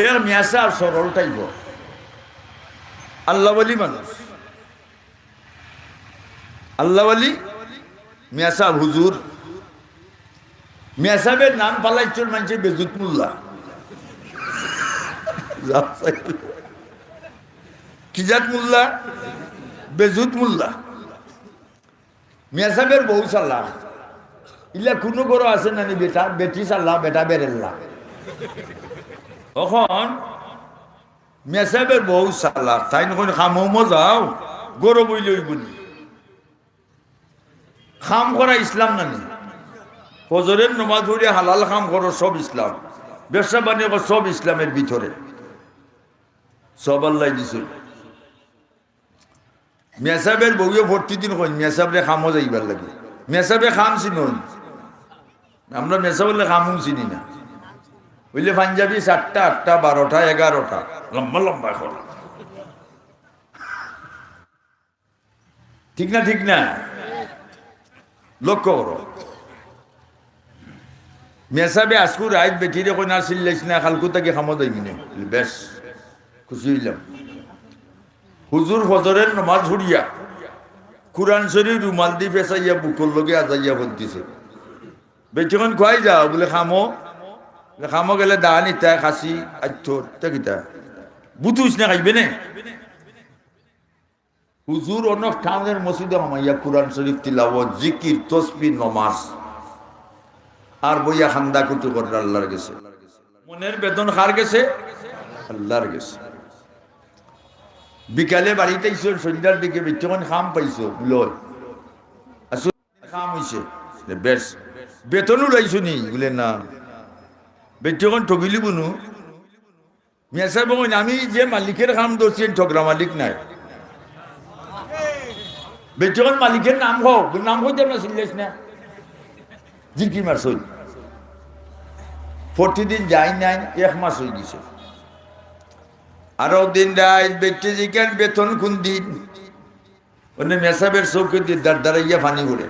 এর মেয়াসা আর সরল টাইপ আল্লাহ বলি মানুষ। আল্লাহ বলি মেয়াসা হুজুর। মেসাবের নাম পালাইছর মানছে বেজুত মোল্লা। কিজাত মোল্লা? বেজুত মোল্লা। মেসাবের বউ সাল্লাহ ইলা কোনো গরো আছে নানি বেটা? বেটি সাল্লাহ বেটা বেরেল্লা। তখন মেসাবের বউ সাল্লাহ তাই নখন খামো যাও, গরো বইলে বলি খাম করা ইসলাম নানি ফজরের নমাজ পড়ে হালাল খাম করো, সব ইসলাম। ব্যবসা বাণিজ্য সব ইসলামের ভিতরে। সব আল্লাহ দিছিল মেসাবের বউয়ে ভর্তি দিন কই মেসাবরে খামও যাইবার লাগে। মেসাবে খাম চিনুন আমরা মেসা বললে খামও চিনি না। বুঝলে পাঞ্জাবি সাতটা আটটা, বারোটা, এগারোটা। লম্বা লম্বা করা ঠিক না ঠিক না? লক্ষ্য করো। মেসাবে আজকু রাইত বেটিরে কই না চিল্লাইছ না, খালকু তাকে খামো দেই মিনে। বেশ খুশি হইলাম হুজুর ফজরের নমাজ হুড়িয়া কোরআন শরীফ রুমাল দি পেঁচাইয়া বুকর লগে আজাইয়া ভোট দিছে। বেটিখন খুৱাই যাও, বোলে খামো। খামো গেলে দা নিতা খাসি আচ্ছ তা কিতা বুতুস না খাইবে নে হুজুর অনেক টাউনের মসজিদে আমাইয়া কোরআন শরীফ তিলাওয়াত জিকির তসবি নমাজ আর বইয়া খান্দা কুতু করে আল্লাহর গেছে মনের বেতন খার গেছে আল্লাহর গেছে বিকালে বাড়িতে আইসো সন্ধ্যার দিকে বিচ্ছন খাম পাইছো লয় খাম হইছে বেশ বেতনও লাইছো নি বলে না বেচ্ছন ঠগিলি বুনু। মেসা বঙন আমি যে মালিকের খাম ধরছি ঠগরা মালিক নাই। বেচ্ছন মালিকের নাম হোক নাম হোক যেন চিনলেস না? জিকি মাস হইল ফোরটি দিন যাই নাই, এক মাস হয়ে গেছে। আরও দিন রায় ব্যক্তি জিজ্ঞান বেতন কোন দিন ওনে মেসাবের চৌকে দিয়ে দাঁড় দাঁড়াইয়া ফানি করে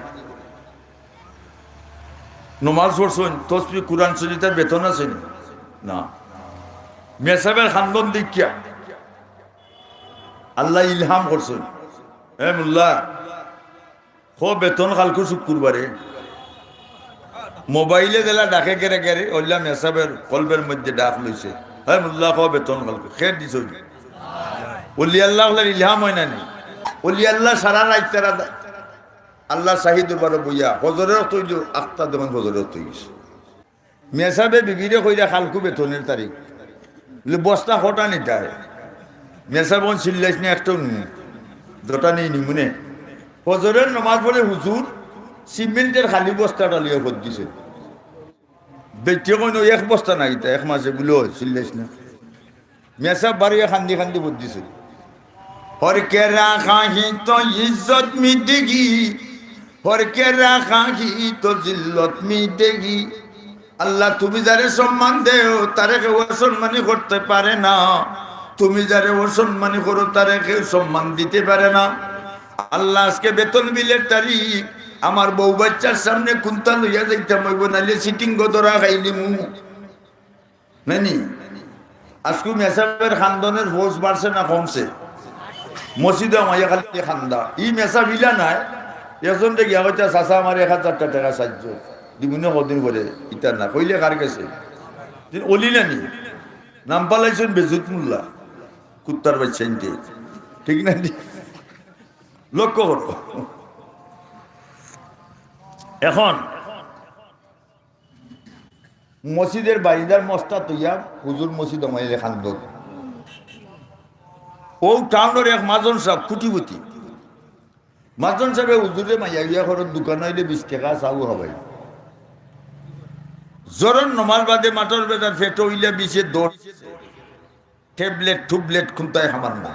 নমাজ পড়ছেন তসবি কোরআন শরীফের বেতন আছে নি? মেসাবের খান্দন দেখিয়া আল্লাহ ইলহাম করছেন। হে মুল্লা হো বেতন কালকু শুক্রবারে মোবাইলে গেলা ডাকে গেরে গেরে ওল্লা মেসাবের কলবের মধ্যে ডাক লইছে। হ্যাঁ মুল্লা খাওয়া বেতন কালকে খেয়ে দিছ অলি আল্লাহ ইলহাম হয় না নি? অলি আল্লাহ সারা রাত তারা আল্লাহ শাহিদ বারো বইয়া হজরের তৈল আখতা দেবেন হজরের তৈ গেছে মেসাবে বিবিরে কইরা খালকু বেতনের তারিখ। বস্তা কটা নিটায় মেসাবন চিল্লাইছ না একটাও নি দটা নেই নিমুনে হজরের নমাজ পড়ে হুজুর সিমেন্টের খালি বস্তাটা লিয়ে ভোট দিছে। বেটিয়ে কইন এক বস্তা নাই তা, এক মাসে বুলো চিল্লাইছ না। মেসা বাড়িয়ে খান্দি খান্দি ভোট দিছে। হরকে রাখাহি তো ইজ্জত মিটেগি হরকে রাখাহি তো জিল্লত মিটেগি আল্লাহ, তুমি যারে সম্মান দেও, তারে কেউ অসম্মানি করতে পারে না। তুমি যারে অসম্মানি করো, তারে কেউ সম্মান দিতে পারে না। আল্লাহ, আজকে বেতন বিলের তারিখ। আমার বউ বাচ্চার সামনে কুন্তা লইয়া যাইতাম হইব নাইলে সিটিং গদরা খাইলি মু। নানি, আজকে মেসাবের খান্দনের ভোজ বাড়ছে না কমছে? মসজিদে মাইয়া খালি খান্দা। ই মেসা মিলা নাই। থেকে গিয়া হইতা চাষা আমার এক হাজার টাকা সাহায্য দিবনে কদিন করে ইটা না, কইলে কার গেছে অলি নানি নাম পালাইছেন বেজুত মোল্লা। কুত্তার বাচ্চা ঠিক না? লক্ষ্য করো এখন। মসজিদের বাড়িদার মস্তা তৈয়া হুজুর মসজিদ আমাদের খান্দ ও টাউনের এক মাজন সাহেব কুটিপতি মাজন সাহেবে হুজুরে মাইয়া ঘরের দোকান হইলে বিশ টাকা চাউ হবে জ্বরের নমাজ বাদে মাটর বেটার ফেটো হইলে বিশে দৌড় ট্যাবলেট টুবলেট খুঁতায় খাবার না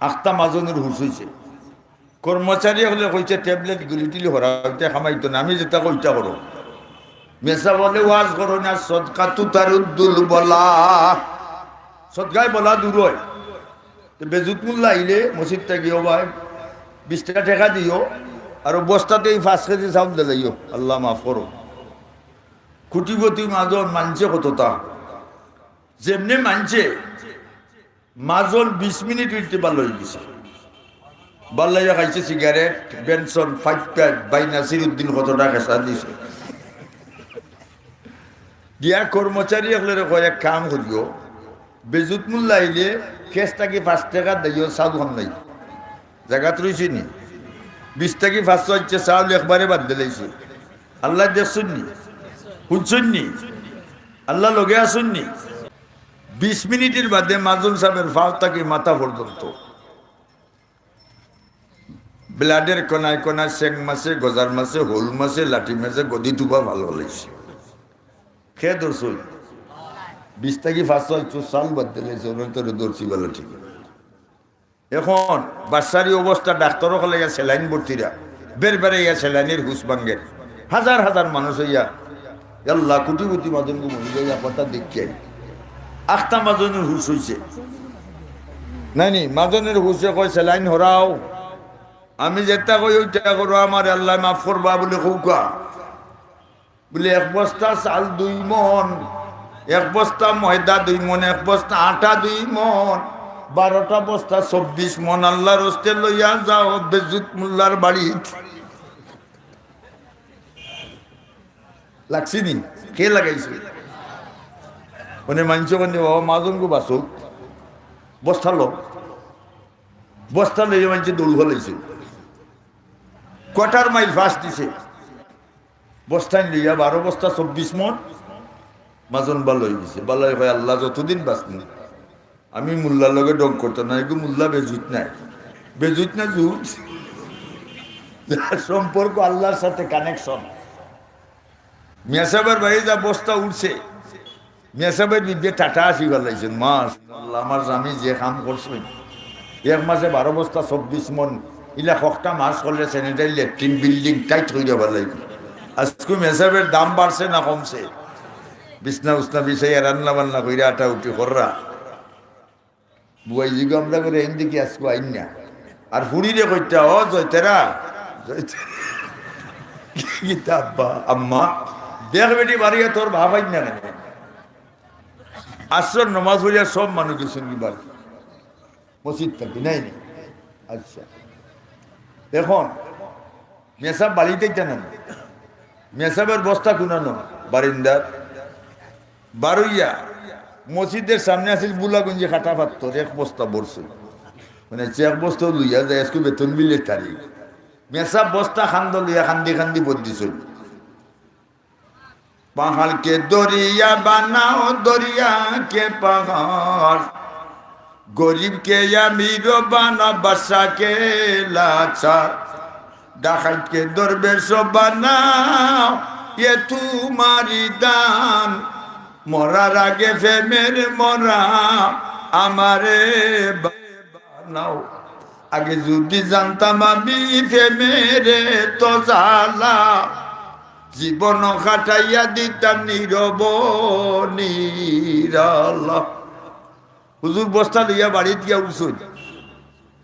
আখতা মাজনের হুস হয়েছে কর্মচারী হলে কইছে ট্যাবলেট গুলি টুলি হরাইতে খামাইতো না, আমি যেটা কইটা করো মেসা বলে ওয়াজ করো না সদকা তু উদ্দুল বলা। সদকায় বলা দূর হয়। বেজুত মুল্লা আইলে মসজিদটা গিয়েও ভাই বিশ টাকা টেকা দিও আর বস্তাতে ফাঁস কেজি চাউল দিলাইও আল্লাহ মাফ করো। কুটিপতি মাজন মানছে কতটা? যেমনি মানছে মাজন বিশ মিনিট উঠতে হয়ে গেছে। বাল্লাইয়া খাইছে cigarette Benson five pack by Nasir Uddin কত টাকা দিছে। দিয়া কর্মচারী একলে কয়েক কাম করিও বেজুত মূল্য আইলে টাকি পাঁচ টাকা দিও চাউল খাম নাই। জায়গাত রয়েছে নি? বিশ টাকি পাঁচশো হচ্ছে চাউল একবারে বাদ দিলাইছে আল্লাহ দেখছুন নি? শুনছুন নি? আল্লাহ লগে আসুন নি? বিশ মিনিটের বাদে মাজন সাহেবের ফাও তাকে মাথা পর্যন্ত ব্লাডের কণায় কণায় চেং মাছে গজার মাছে হোল মাছে, লাঠি মাছে, গদি তুবা ভালো হলাইছে খেয়ে ধরছই বিশ থেকে পাঁচশো চাল বাদ দিলাইছে তোরে ধরছি বলে ঠিক। এখন বাচ্চারি অবস্থা, ডাক্তারও হলে ইয়া সেলাইন ভর্তিরা। বের বেড়ে ইয়া সেলাইনের হুস ভাঙ্গে। হাজার হাজার মানুষ ইয়া আল্লাহ কোটি কোটি মাজন মরি যাই কথা দেখি আখটা মাজনের হুস হয়েছে নাই নি মাজনের হুসে কয়, সেলাইন হরাও। আমি যেটা কই, ওইটা করো, আমার আল্লাহ মাফ করবা, বলে কৌকা বলে, এক বস্তা চাল দুই মন এক বস্তা ময়দা দুই মন, এক বস্তা আটা দুই মন। বারোটা বস্তা চব্বিশ মন আল্লাহর হস্তে লইয়া যাও, বেজুত মোল্লার বাড়ি। লাগছি নি? কে লাগাইছে? মানে মানছ মানে বাবা মাজনকে বাসো। বস্তা লো বস্তা লইয়া মানছে দৌড় হলাইছে। কোয়ার্টার মাইল ফার্স্ট দিছে। বস্তায় লইয়া বারো বস্তা চব্বিশ মন মাজন ভালো হয়ে গেছে। ভালো হয়ে আল্লাহ যতদিন বাঁচনি, আমি মোল্লার লগে ডং করতো না এগুলো মোল্লা, বেজুত নাই। বেজুত না জুত? সম্পর্ক আল্লাহর সাথে কানেকশন মেসাবের বাড়ি যা বস্তা উঠছে মেসাবের বিদ্যে টাটা আসি ফেলাইছেন। মাস আমার স্বামী যে কাম করছেন এক মাসে বারো বস্তা, চব্বিশ মন। ইলা কটা মাস করলে স্যানিটারি ল্যাট্রিন বিল্ডিং টাইট হয়ে যাবার লাগবে আজকে মেসাবের দাম বাড়ছে না কমছে? বিছনা উসনা বিছাই রান্না বান্না কইরা আটা উঠি কররা বুয়াই জিগো আমরা করে এন দিকে আজকে আইন না। আর ফুড়িরে কইতা, ও জয়তেরা গীতা আব্বা, আম্মা, দেখ বেটি বাড়িয়ে তোর ভাবাই না কেন? আসর নমাজ হইয়া সব মানুষের সঙ্গে বাড়ি? মসজিদ থাকি, নাই আচ্ছা। এখন, মেসাব বাড়িতে জানেন মেসাবের বস্তা কুনানো বারিন্দার? বারুইয়া, মসজিদের সামনে আসিল বুলাগঞ্জে খাটা পাত্তর এক বস্তা বরছে মানে এক বস্তা লইয়া যায়, আজকে বেতন বিলে তারিখ। মেসাব বস্তা খান্দ লইয়া খান্দি খান্দি বদিছিল পাহাড় কে দরিয়া বানাও দরিয়া কে পাহাড়। গরিব কে আমির বানা বাসা কে লাচার। ডাকাত কে দরবেশ বানাও, এ তোমারি দান। মরার আগে ফেমের মরা আমারে বানাও আগে যদি জানতাম আমি ফেমেরে তো জালা জীবন কাটাইয়া দিতাম নীরব নিরালা। হুজুর বস্তা লইয়া বাড়ি দিয়া উঠছই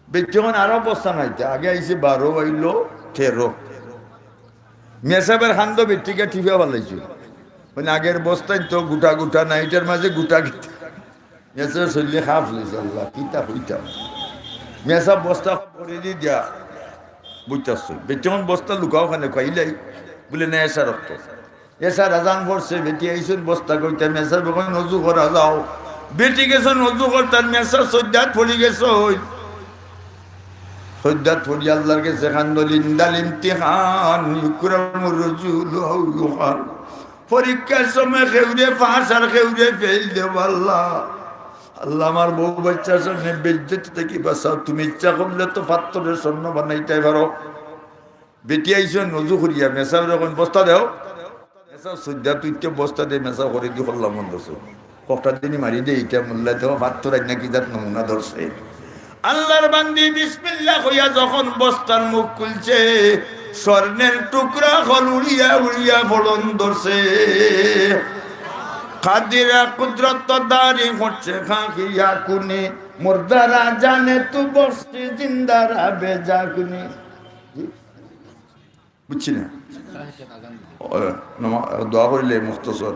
বেচন আরও বস্তা নাইতে আগে আইসে বারো, আইল তেরো। মেসাবের খান্দ বেটিকে টিপে ভালাইছিল মানে আগের বস্তায় তো গুটা গুটা নাইটের মাঝে গুটা গিটা। মেসাবের শরীরে খাপ লইছে আল্লাহ, কিতা হইতাম। মেসাব বস্তা করে দি দিয়া বুঝতেছ বেচন বস্তা লুকাও খানে খাইলাই বলে না এসা রক্ত। এসা রাজান পড়ছে বেটি আইসুন বস্তা কইতে মেসার বেখন নজু করা যাও। বেটি গেছ নজু করতাম মেসার সজ্জাত পড়ি গেছ সজ্জাত পড়ি আল্লাহর কাছে খান্দল ইন্দাল ইমতিহান ইকরামুর রাজুল ইউহান। পরীক্ষার সময় খেউরে ফাঁস আর খেউরে ফেল দেব আল্লাহ। আল্লাহ আমার বউ বাচ্চার সামনে বেজ্জত থেকে বাঁচাও। তুমি ইচ্ছা করলে তো পাত্তরের স্বর্ণ বানাইতে পারো। বেটি আইসো, নজু করিয়া মেসাও যখন বস্তা দেও, মেসাও সজ্জা তুই বস্তা দে মেসাও করে দি করলাম মন দোষ কটা দিনই মারি দে এটা মূল্য দেওয়া পাত্তর আইনা কি যাত নমুনা ধরছে। আল্লাহর বান্দি বিসমিল্লাহ কইয়া যখন বস্তার মুখ খুলছে স্বর্ণের টুকরা হল উড়িয়া উড়িয়া ফলন ধরছে। খাদিরা কুদরত দারি হচ্ছে খাঁকিয়া কুনি মুর্দারা জানে তু বসছি জিন্দারা বেজা কুনি বুঝছি না? দোয়া করিলে মুক্তসর।